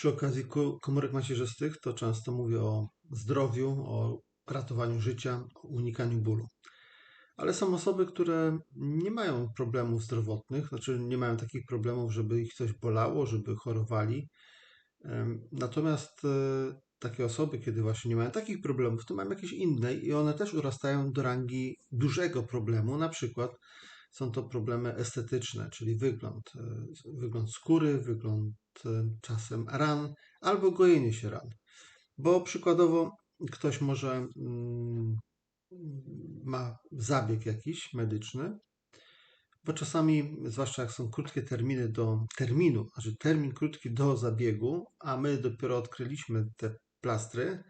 przy okazji ko- komórek macierzystych to często mówię o zdrowiu, o ratowaniu życia, o unikaniu bólu. Ale są osoby, które nie mają problemów zdrowotnych, znaczy nie mają takich problemów, żeby ich coś bolało, żeby chorowali. Natomiast e, takie osoby, kiedy właśnie nie mają takich problemów, to mają jakieś inne i one też urastają do rangi dużego problemu. Na przykład są to problemy estetyczne, czyli wygląd, e, wygląd skóry, wygląd czasem ran albo gojenie się ran. Bo przykładowo ktoś może mm, ma zabieg jakiś medyczny, bo czasami, zwłaszcza jak są krótkie terminy do terminu, znaczy termin krótki do zabiegu, a my dopiero odkryliśmy te plastry,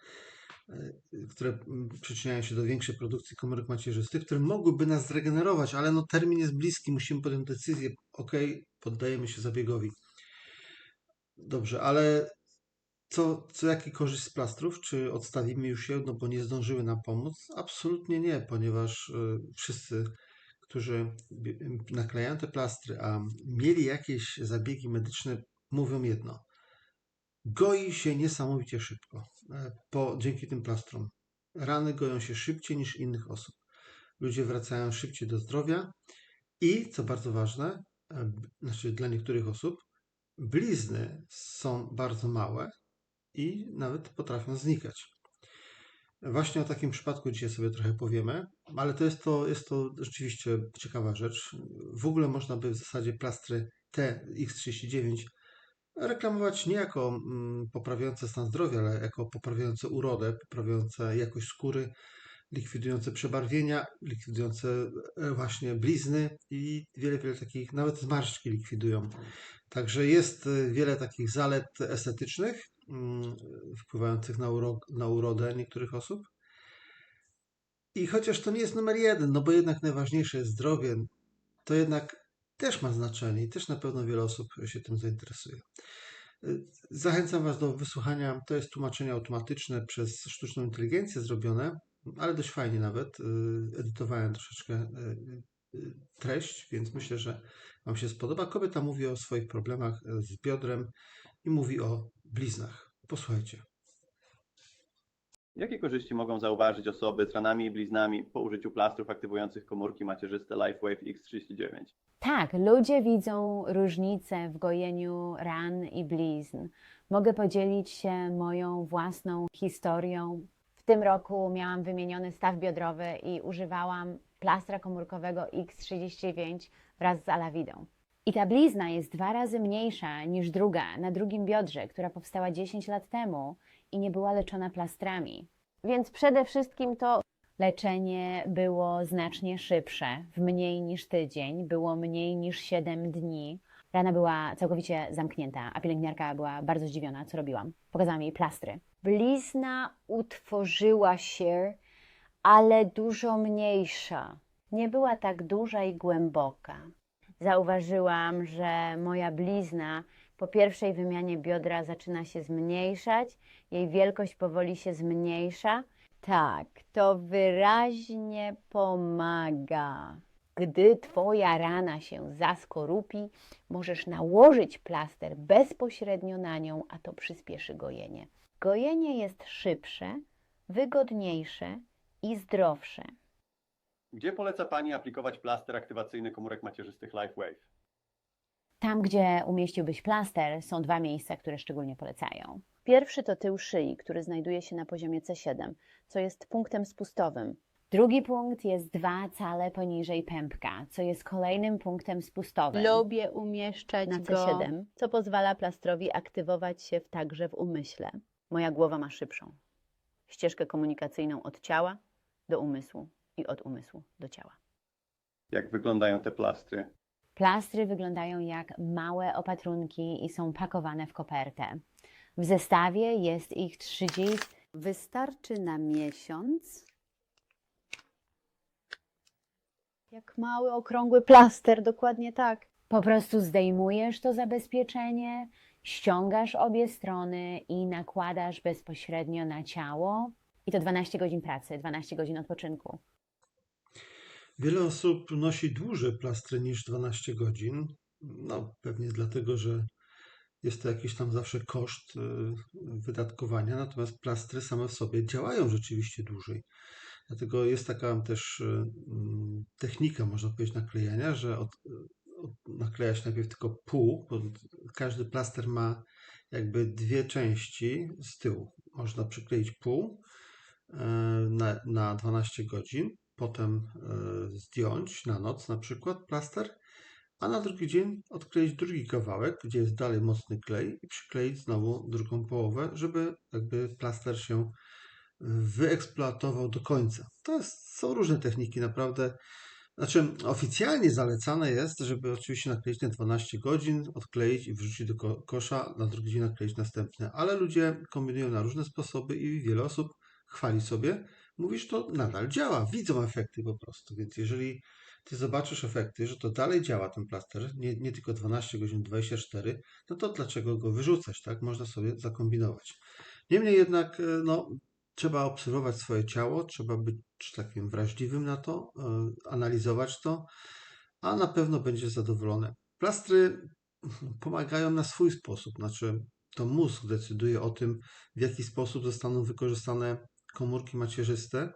e, które mm, przyczyniają się do większej produkcji komórek macierzystych, które mogłyby nas zregenerować, ale no termin jest bliski, musimy podjąć decyzję, ok, poddajemy się zabiegowi. Dobrze, ale co, co jaki korzyść z plastrów? Czy odstawimy już je, no bo nie zdążyły nam pomóc? Absolutnie nie, ponieważ y, wszyscy, którzy naklejają te plastry, a mieli jakieś zabiegi medyczne, mówią jedno. Goi się niesamowicie szybko e, po, dzięki tym plastrom. Rany goją się szybciej niż innych osób. Ludzie wracają szybciej do zdrowia i, co bardzo ważne, e, znaczy dla niektórych osób, blizny są bardzo małe i nawet potrafią znikać. Właśnie o takim przypadku dzisiaj sobie trochę powiemy, ale to jest to, jest to rzeczywiście ciekawa rzecz. W ogóle można by w zasadzie plastry TX39 reklamować nie jako mm, poprawiające stan zdrowia, ale jako poprawiające urodę, poprawiające jakość skóry, likwidujące przebarwienia, likwidujące e, właśnie blizny i wiele, wiele takich, nawet zmarszczki likwidują. Także jest e, wiele takich zalet estetycznych, mm, wpływających na, uro, na urodę niektórych osób. I chociaż to nie jest numer jeden, no bo jednak najważniejsze jest zdrowie, to jednak też ma znaczenie i też na pewno wiele osób się tym zainteresuje. Y, Zachęcam Was do wysłuchania. To jest tłumaczenie automatyczne przez sztuczną inteligencję zrobione, ale dość fajnie nawet. Y, Edytowałem troszeczkę y, y, treść, więc myślę, że Wam się spodoba. Kobieta mówi o swoich problemach z biodrem i mówi o bliznach. Posłuchajcie. Jakie korzyści mogą zauważyć osoby z ranami i bliznami po użyciu plastrów aktywujących komórki macierzyste LifeWave X39? Tak, ludzie widzą różnice w gojeniu ran i blizn. Mogę podzielić się moją własną historią. Tym roku miałam wymieniony staw biodrowy i używałam plastra komórkowego X39 wraz z alawidą. I ta blizna jest dwa razy mniejsza niż druga na drugim biodrze, która powstała 10 lat temu i nie była leczona plastrami. Więc przede wszystkim to Leczenie było znacznie szybsze, w mniej niż tydzień, było mniej niż 7 dni. Rana była całkowicie zamknięta, a pielęgniarka była bardzo zdziwiona, co robiłam. Pokazałam jej plastry. Blizna utworzyła się, ale dużo mniejsza. Nie była tak duża i głęboka. Zauważyłam, że moja blizna po pierwszej wymianie biodra zaczyna się zmniejszać, jej wielkość powoli się zmniejsza. Tak, to wyraźnie pomaga. Gdy twoja rana się zaskorupi, możesz nałożyć plaster bezpośrednio na nią, a to przyspieszy gojenie. Gojenie jest szybsze, wygodniejsze i zdrowsze. Gdzie poleca Pani aplikować plaster aktywacyjny komórek macierzystych LifeWave? Tam, gdzie umieściłbyś plaster, są dwa miejsca, które szczególnie polecają. Pierwszy to tył szyi, który znajduje się na poziomie C7, co jest punktem spustowym. Drugi punkt jest dwa cale poniżej pępka, co jest kolejnym punktem spustowym. Lubię umieszczać na go, C7. co pozwala plastrowi aktywować się w, także w umyśle. Moja głowa ma szybszą ścieżkę komunikacyjną od ciała do umysłu i od umysłu do ciała. Jak wyglądają te plastry? Plastry wyglądają jak małe opatrunki i są pakowane w kopertę. W zestawie jest ich 30. Wystarczy na miesiąc. Jak mały, okrągły plaster, dokładnie tak. Po prostu zdejmujesz to zabezpieczenie, ściągasz obie strony i nakładasz bezpośrednio na ciało. I to 12 godzin pracy, 12 godzin odpoczynku. Wiele osób nosi dłużej plastry niż 12 godzin. No, pewnie dlatego, że jest to jakiś tam zawsze koszt y, wydatkowania, natomiast plastry same w sobie działają rzeczywiście dłużej. Dlatego jest taka też y, mm, technika, można powiedzieć, naklejania, że od, od, nakleja się najpierw tylko pół, bo każdy plaster ma jakby dwie części z tyłu. Można przykleić pół e, na, na 12 godzin, potem e, zdjąć na noc na przykład plaster, a na drugi dzień odkleić drugi kawałek, gdzie jest dalej mocny klej i przykleić znowu drugą połowę, żeby jakby plaster się wyeksploatował do końca. To jest, są różne techniki, naprawdę. Znaczy, oficjalnie zalecane jest, żeby oczywiście nakleić na 12 godzin, odkleić i wrzucić do ko- kosza, na drugi dzień nakleić następne. Ale ludzie kombinują na różne sposoby i wiele osób chwali sobie, mówi, że to nadal działa, widzą efekty po prostu. Więc jeżeli ty zobaczysz efekty, że to dalej działa ten plaster, nie, nie tylko 12 godzin, 24, no to dlaczego go wyrzucać, tak? Można sobie zakombinować. Niemniej jednak, e, no, trzeba obserwować swoje ciało, trzeba być, tak powiem, wrażliwym na to, e, analizować to, a na pewno będzie zadowolony. Plastry pomagają na swój sposób, znaczy to mózg decyduje o tym, w jaki sposób zostaną wykorzystane komórki macierzyste,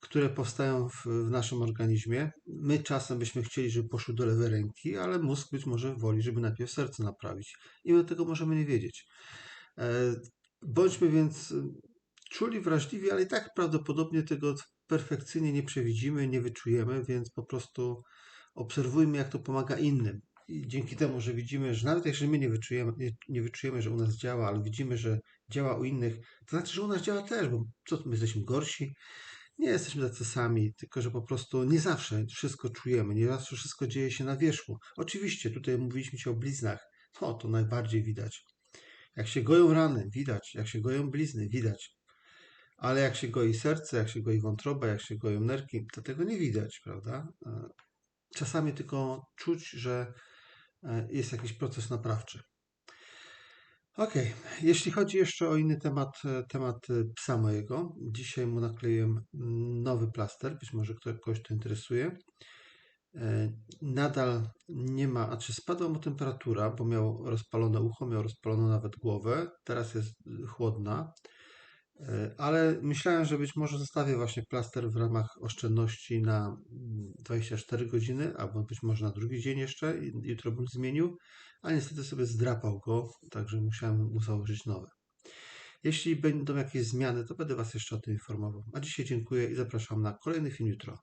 które powstają w, w naszym organizmie. My czasem byśmy chcieli, żeby poszły do lewej ręki, ale mózg być może woli, żeby najpierw serce naprawić. I my tego możemy nie wiedzieć. E, Bądźmy więc czuli, wrażliwi, ale i tak prawdopodobnie tego perfekcyjnie nie przewidzimy, nie wyczujemy, więc po prostu obserwujmy, jak to pomaga innym. I dzięki temu, że widzimy, że nawet jeżeli my nie wyczujemy, nie, nie wyczujemy, że u nas działa, ale widzimy, że działa u innych, to znaczy, że u nas działa też, bo co, my jesteśmy gorsi? Nie jesteśmy tacy sami, tylko że po prostu nie zawsze wszystko czujemy, nie zawsze wszystko dzieje się na wierzchu. Oczywiście, tutaj mówiliśmy ci o bliznach, no to najbardziej widać. Jak się goją rany, widać. Jak się goją blizny, widać. Ale jak się goi serce, jak się goi wątroba, jak się goją nerki, to tego nie widać, prawda? E, Czasami tylko czuć, że e, jest jakiś proces naprawczy. Ok, jeśli chodzi jeszcze o inny temat, e, temat psa mojego, dzisiaj mu nakleiłem mm, nowy plaster, być może kto- kogoś to interesuje. Nadal nie ma, a czy spadła mu temperatura, bo miał rozpalone ucho, miał rozpaloną nawet głowę, teraz jest chłodna, ale myślałem, że być może zostawię właśnie plaster w ramach oszczędności na mm, 24 godziny, albo być może na drugi dzień jeszcze, jutro bym zmienił, a niestety sobie zdrapał go, także musiałem mu założyć nowe. Jeśli będą jakieś zmiany, to będę Was jeszcze o tym informował. A dzisiaj dziękuję i zapraszam na kolejny film jutro.